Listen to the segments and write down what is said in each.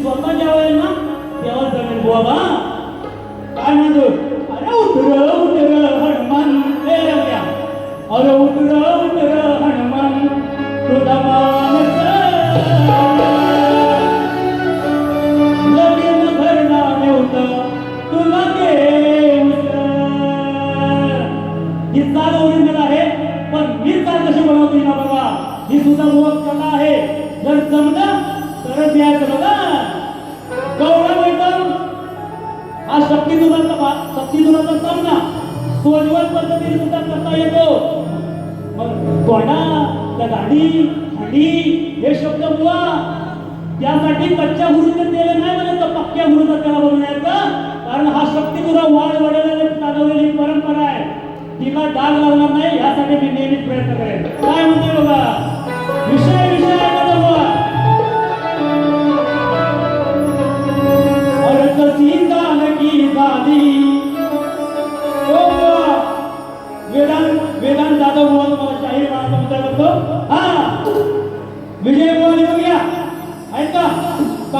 स्वतः जेव्हा येईल ना तेव्हा जमेल बुवा काय म्हणतो? अरे उतर उतर हनुमान. हे रम्या अरे उतर उतर हनुमान. तुझा तुला ही आहे पण मी कशी ना बाबा? ही सुद्धा मुळात कला आहे. जर जमलं तरच यायचं बघा. हा शक्ती दुधाचा भाग शक्ती दुधाचा सामना. सोजवळ पद्धतीने सुद्धा करता येतो. मग तोंडा त्या गाडी खाडी हे शब्द बुवा त्यासाठी कच्च्या गुरुचं केलं नाही म्हणायचं तर पक्क्या गुरुचं त्याला बनवण्याचं कारण हा शक्ती तुला वाढ वाढवलेली चालवलेली परंपरा आहे. तिला डाग लावणार नाही यासाठी मी नेहमीच प्रयत्न करेन. काय म्हणते बघा?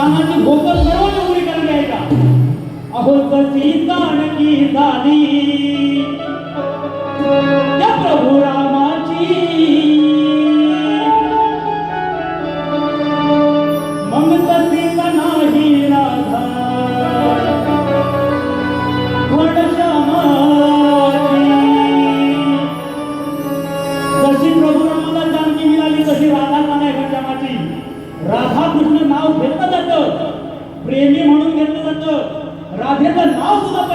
পাহাড়কে গোপাল রাজনীতি